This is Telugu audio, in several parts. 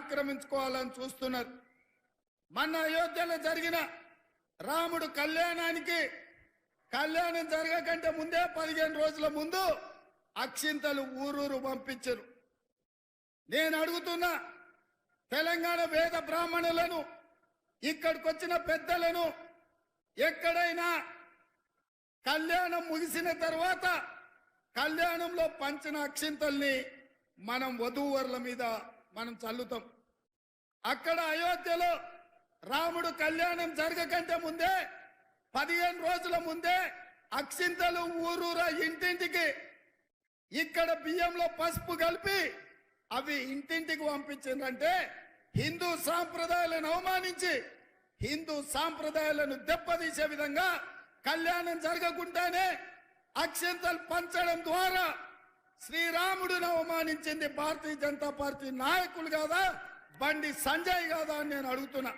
ఆక్రమించుకోవాలని చూస్తున్నారు. మన అయోధ్యలో జరిగిన రాముడు కళ్యాణానికి కళ్యాణం జరగకంటే ముందే పదిహేను రోజుల ముందు అక్షింతలు ఊరూరు పంపించరు. నేను అడుగుతున్నా తెలంగాణ వేద బ్రాహ్మణులను ఇక్కడికి వచ్చిన పెద్దలను ఎక్కడైనా కళ్యాణం ముగిసిన తర్వాత కళ్యాణంలో పంచిన అక్షింతల్ని మనం వధూవరుల మీద మనం చల్లుతాం. అక్కడ అయోధ్యలో రాముడు కళ్యాణం జరగకంటే ముందే పదిహేను రోజుల ముందే అక్షింతలు ఊరూరా ఇంటింటికి ఇక్కడ బియ్యంలో పసుపు కలిపి అవి ఇంటింటికి పంపించిందంటే హిందూ సాంప్రదాయాలను అవమానించి హిందూ సాంప్రదాయాలను దెబ్బతీసే విధంగా కళ్యాణం జరగకుండానే అక్షంతలు పంచడం ద్వారా శ్రీరాముడిని అవమానించింది భారతీయ జనతా పార్టీ నాయకులు కాదా? బండి సంజయ్ కాదా అని నేను అడుగుతున్నా.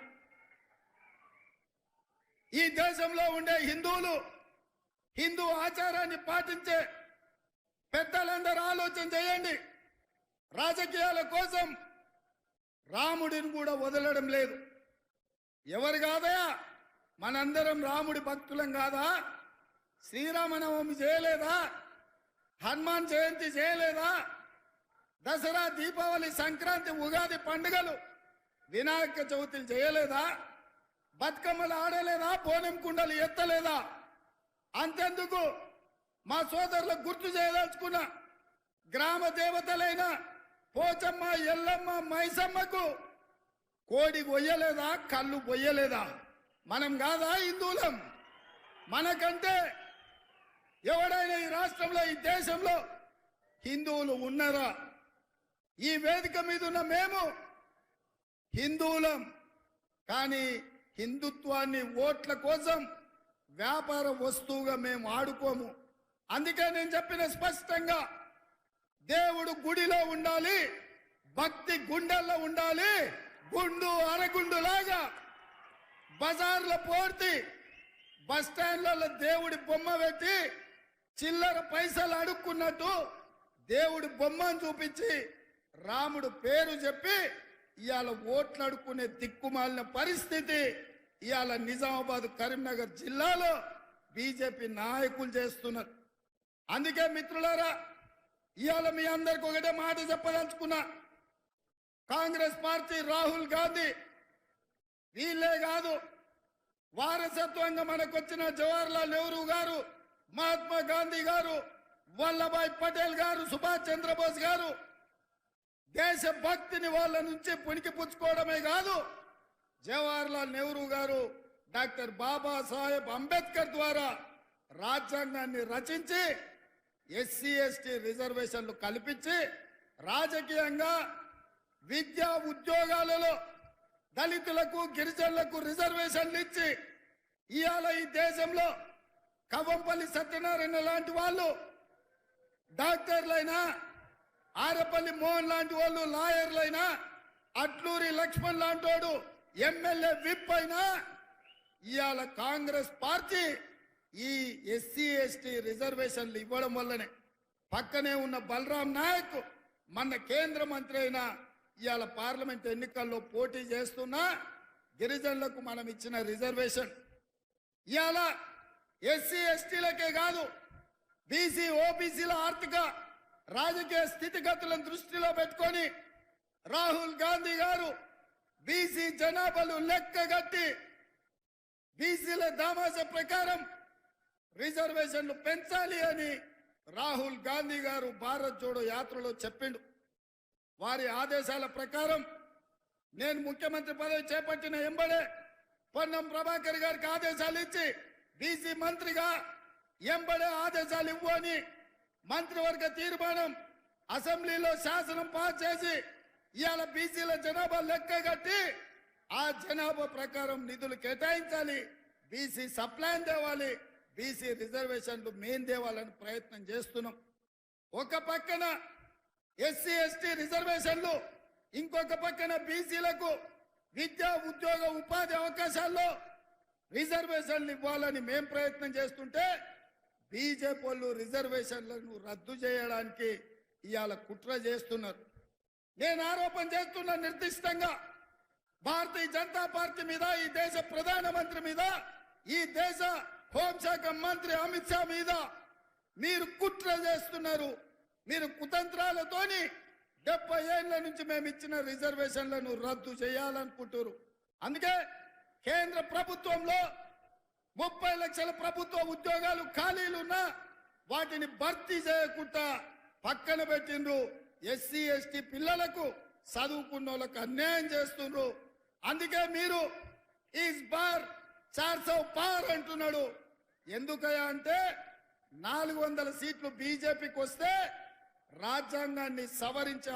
ఈ దేశంలో ఉండే హిందువులు హిందూ ఆచారాన్ని పాటించే పెద్దలందరూ ఆలోచన చేయండి. రాజకీయాల కోసం రాముడిని కూడా వదలడం లేదు. ఎవరు కాదయా మనందరం రాముడి భక్తులం కాదా? శ్రీరామనవమి చేయలేదా? హనుమాన్ జయంతి చేయలేదా? దసరా దీపావళి సంక్రాంతి ఉగాది పండుగలు వినాయక చవితిలు చేయలేదా? బతుకమ్మలు ఆడలేదా? బోనం కుండలు ఎత్తలేదా? అంతెందుకు? మా సోదరులకు గుర్తు చేయదలుచుకున్న గ్రామ దేవతలైన పోచమ్మ ఎల్లమ్మ మైసమ్మకు కోడి కొయ్యలేదా? కళ్ళు పొయ్యలేదా మనం కాదా హిందువులం? మనకంటే ఎవడైనా ఈ రాష్ట్రంలో ఈ దేశంలో హిందువులు ఉన్నారా? ఈ వేదిక మీద ఉన్న మేము హిందువులం. కానీ హిందుత్వాన్ని ఓట్ల కోసం వ్యాపార వస్తువుగా మేము ఆడుకోము. అందుకే నేను చెప్పిన స్పష్టంగా దేవుడు గుడిలో ఉండాలి భక్తి గుండెల్లో ఉండాలి గుండు అరగుండు లాగా బజార్లో పోర్తి బస్ స్టాండ్లలో దేవుడి బొమ్మ పెట్టి చిల్లర పైసలు అడుక్కున్నట్టు దేవుడు బొమ్మను చూపించి రాముడు పేరు చెప్పి ఇవాళ ఓట్లు అడుక్కునే దిక్కుమాలిన పరిస్థితి. ఇవాళ నిజామాబాద్ కరీంనగర్ జిల్లాలో బీజేపీ నాయకులు చేస్తున్నారు. అందుకే మిత్రులారా ఇవాళ మీ అందరికి ఒకటే మాట చెప్పదలుచుకున్నా. కాంగ్రెస్ పార్టీ రాహుల్ గాంధీ వీళ్ళే కాదు వారసత్వంగా మనకొచ్చిన జవహర్లాల్ నెహ్రూ గారు మహాత్మా గాంధీ గారు వల్లభాయ్ పటేల్ గారు సుభాష్ చంద్రబోస్ గారు దేశ భక్తిని వాళ్ళ నుంచి పుణికి పుచ్చుకోవడమే కాదు జవహర్లాల్ నెహ్రూ గారు డాక్టర్ బాబాసాహెబ్ అంబేద్కర్ ద్వారా రాజ్యాంగాన్ని రచించి ఎస్సీ ఎస్టీ రిజర్వేషన్లు కల్పించి రాజకీయంగా విద్యా ఉద్యోగాలలో దళితులకు గిరిజనులకు రిజర్వేషన్లు ఇచ్చి ఇవాళ ఈ దేశంలో కవంపల్లి సత్యనారాయణ లాంటి వాళ్ళు డాక్టర్లైనా ఆరపల్లి మోహన్ లాంటి వాళ్ళు లాయర్లైనా అట్లూరి లక్ష్మణ్ లాంటి వాడు ఎమ్మెల్యే విప్ అయినా ఇవాళ కాంగ్రెస్ పార్టీ ఈ ఎస్సీ ఎస్టీ రిజర్వేషన్లు ఇవ్వడం వల్లనే. పక్కనే ఉన్న బలరాం నాయక్ మన కేంద్ర మంత్రి అయిన ఇవాళ పార్లమెంట్ ఎన్నికల్లో పోటీ చేస్తున్నా గిరిజనులకు మనం ఇచ్చిన రిజర్వేషన్. ఇవాళ ఎస్సీ ఎస్టీలకే కాదు బీసీ ఓబీసీల ఆర్థిక రాజకీయ స్థితిగతులను దృష్టిలో పెట్టుకొని రాహుల్ గాంధీ గారు బీసీ జనాభాలు లెక్కగట్టి బీసీల దామాస ప్రకారం రిజర్వేషన్లు పెంచాలి అని రాహుల్ గాంధీ గారు భారత్ జోడో యాత్రలో చెప్పిండు. వారి ఆదేశాల ప్రకారం నేను ముఖ్యమంత్రి పదవి చేపట్టిన ఎంబడే పొన్నం ప్రభాకర్ గారికి ఆదేశాలు ఇచ్చి బీసీ మంత్రిగా ఎంబడే ఆదేశాలు ఇవ్వు అని మంత్రివర్గ తీర్మానం అసెంబ్లీలో శాసనం పాస్ చేసి ఇవాళ బీసీల జనాభా లెక్క కట్టి ఆ జనాభా ప్రకారం నిధులు కేటాయించాలి. బీసీ సప్లాన్ తేవాలి. బీసీ రిజర్వేషన్లు మెయిన్ తేవాలని ప్రయత్నం చేస్తున్నాం. ఒక పక్కన ఎస్సీ ఎస్టీ రిజర్వేషన్లు ఇంకొక పక్కన బీసీలకు విద్యా ఉద్యోగ ఉపాధి అవకాశాల్లో రిజర్వేషన్లు ఇవ్వాలని మేం ప్రయత్నం చేస్తుంటే బీజేపీ వాళ్ళు రిజర్వేషన్లను రద్దు చేయడానికి ఇవాళ కుట్ర చేస్తున్నారు. నేను ఆరోపణ చేస్తున్న నిర్దిష్టంగా భారతీయ జనతా పార్టీ మీద ఈ దేశ ప్రధానమంత్రి మీద ఈ దేశ హోంశాఖ మంత్రి అమిత్ షా మీద మీరు కుట్ర చేస్తున్నారు. మీరు కుతంత్రాలతోని డెబ్బై ఏళ్ళ నుంచి మేము ఇచ్చిన రిజర్వేషన్లను రద్దు చేయాలనుకుంటున్నారు అందుకే కేంద్ర ప్రభుత్వంలో ముప్పై లక్షల ప్రభుత్వ ఉద్యోగాలు ఖాళీలున్నా వాటిని భర్తీ చేయకుండా పక్కన పెట్టిండ్రు ఎస్సీ ఎస్టీ పిల్లలకు చదువుకున్న వాళ్ళకు అన్యాయం చేస్తుండ్రు. అందుకే మీరు ఈజ్ బార్ చార్సౌ పార్ అంటున్నాడు. ఎందుకయ్యా అంటే నాలుగు వందల సీట్లు బీజేపీకి వస్తే రాజ్యాంగాన్ని సవరించారు